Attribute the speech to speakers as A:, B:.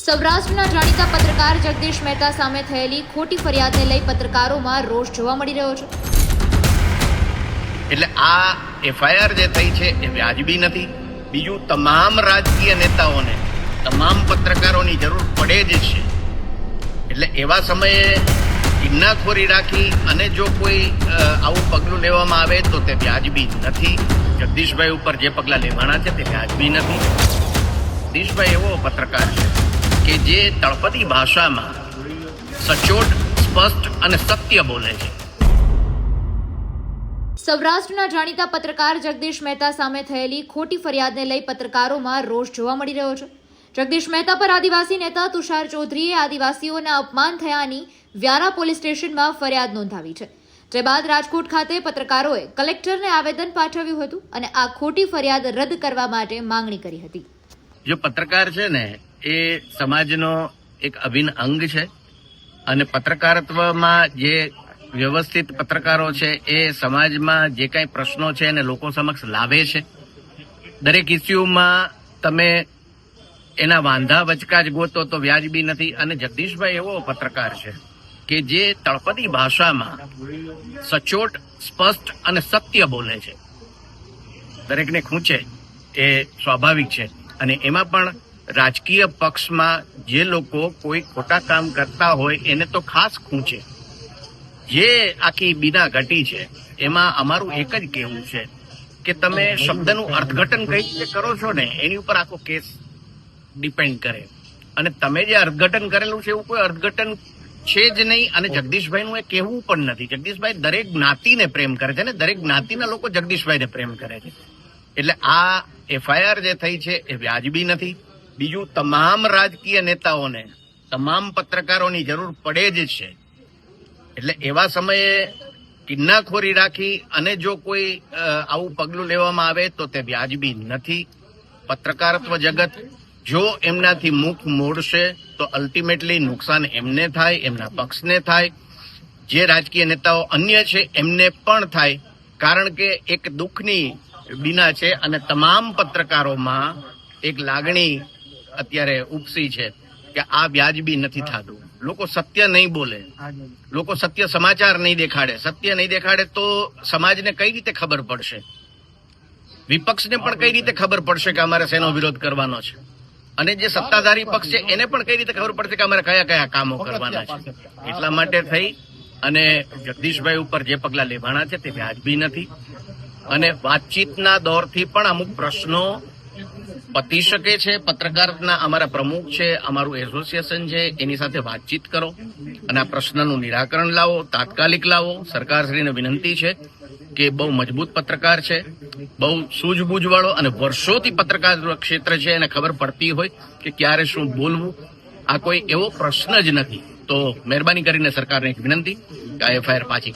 A: સૌરાષ્ટ્રના જાણીતા પત્રકાર જગદીશ મહેતા સામે થયેલી ખોટી ફરિયાદને લઈ પત્રકારોમાં રોષ જોવા મળી રહ્યો છે.
B: એટલે આ એફઆઈઆર જે થઈ છે એ વ્યાજબી નથી. બીજું તમામ રાજકીય નેતાઓને, તમામ પત્રકારોની જરૂર પડે જ છે. એટલે એવા સમયે કિન્નાખોરી રાખી અને જો કોઈ આવું પગલું લેવામાં આવે તો તે વ્યાજબી નથી. જગદીશભાઈ ઉપર જે પગલાં લેવાના છે તે વ્યાજબી નથી. જગદીશભાઈ એવો પત્રકાર છે. કે જે તળપદી ભાષામાં સચોટ સ્પષ્ટ અને સત્ય બોલે છે.
A: સૌરાષ્ટ્રના જાણીતા પત્રકાર જગદીશ મહેતા સામે થયેલી ખોટી ફરિયાદને લઈ પત્રકારોમાં રોષ જોવા મળી રહ્યો છે. જગદીશ મહેતા પર આદિવાસી નેતા તુષાર ચૌધરીએ આદિવાસીઓના અપમાન થયાની વ્યારા પોલીસ સ્ટેશનમાં ફરિયાદ નોંધાવી છે. જે બાદ રાજકોટ ખાતે પત્રકારોએ કલેક્ટરને આવેદન પાઠવ્યું હતું અને આ ખોટી ફરિયાદ રદ કરવા માટે માંગણી કરી હતી.
B: જો પત્રકાર છે ને એ સમાજનો એક અભિન્ન અંગ છે અને પત્રકારત્વમાં જે વ્યવસ્થિત પત્રકારો છે એ સમાજમાં જે કાંઈ પ્રશ્નો છે એને લોકો સમક્ષ લાવે છે. દરેક ઇસ્યુમાં તમે એના વાંધા વચકા જ ગોતો તો વ્યાજબી નથી. અને જગદીશભાઈ એવો પત્રકાર છે કે જે તળપદી ભાષામાં સચોટ, સ્પષ્ટ અને સત્ય બોલે છે. દરેકને ખૂંચે એ સ્વાભાવિક છે. અને એમાં પણ રાજકીય પક્ષમાં જે લોકો કોઈ ખોટા કામ કરતા હોય, એને તો ખાસ ખૂંચે જે આખી બીના ઘટી છે, એમાં અમારું એક જ કહેવું છે કે તમે શબ્દનું અર્થઘટન કઈ રીતે કરો છો ને, એની ઉપર આખો કેસ ડિપેન્ડ કરે. અને તમે જે અર્થઘટન કરેલું છે, એવું કોઈ અર્થઘટન છે જ નહીં. અને જગદીશભાઈનું એ કહેવું પણ નથી. જગદીશભાઈ દરેક જ્ઞાતિને પ્રેમ કરે છે ને, દરેક જ્ઞાતિના લોકો જગદીશભાઈને પ્રેમ કરે છે. એટલે આ એફઆઈઆર જે થઈ છે, એ વ્યાજબી નથી. બીજું તમામ રાજકીય નેતાઓને તમામ પત્રકારોની જરૂર પડે જ છે. એટલે એવા સમયે કિન્નાખોરી રાખી અને જો કોઈ આવું પગલું લેવામાં આવે તો તે વ્યાજબી નથી. પત્રકારત્વ જગત જો એમનાથી મુખ મોડશે તો અલ્ટિમેટલી નુકસાન એમને થાય, એમના પક્ષને થાય. જે રાજકીય નેતાઓ અન્ય છે એમને પણ થાય. કારણ કે એક દુઃખની બીના છે અને તમામ પત્રકારોમાં એક લાગણી અત્યારે ઉપસી છે કે આ વ્યાજબી નથી થતું. લોકો સત્ય નહીં બોલે. લોકો સત્ય સમાચાર નહીં દેખાડે. સત્ય નહીં દેખાડે તો સમાજને કઈ રીતે ખબર પડશે? વિપક્ષને પણ કઈ રીતે ખબર પડશે કે અમારે શેનો વિરોધ કરવાનો છે? અને જે સત્તાધારી પક્ષ છે એને પણ કઈ રીતે ખબર પડશે કે અમારે કયા કયા કામો કરવાના છે? એટલા માટે થઈ અને જગદીશભાઈ ઉપર જે પગલા લેવાના છે તે વ્યાજબી નથી. અને વાતચીતના દોરથી પણ અમુક પ્રશ્નો પતી શકે છે. પત્રકારના અમારા પ્રમુખ છે, અમારું એસોસિએશન છે, એની સાથે વાતચીત કરો અને આ પ્રશ્નનું નિરાકરણ લાવો, તાત્કાલિક લાવો. સરકારશ્રીને વિનંતી છે કે બહુ મજબૂત પત્રકાર છે, બહુ સૂઝબૂઝવાળો અને વર્ષોથી પત્રકાર ક્ષેત્ર છે એને ખબર પડતી હોય કે ક્યારે શું બોલવું. આ કોઈ એવો પ્રશ્ન જ નથી. તો મહેરબાની કરીને સરકારને એક વિનંતી કે આ એફઆઈઆર પાછી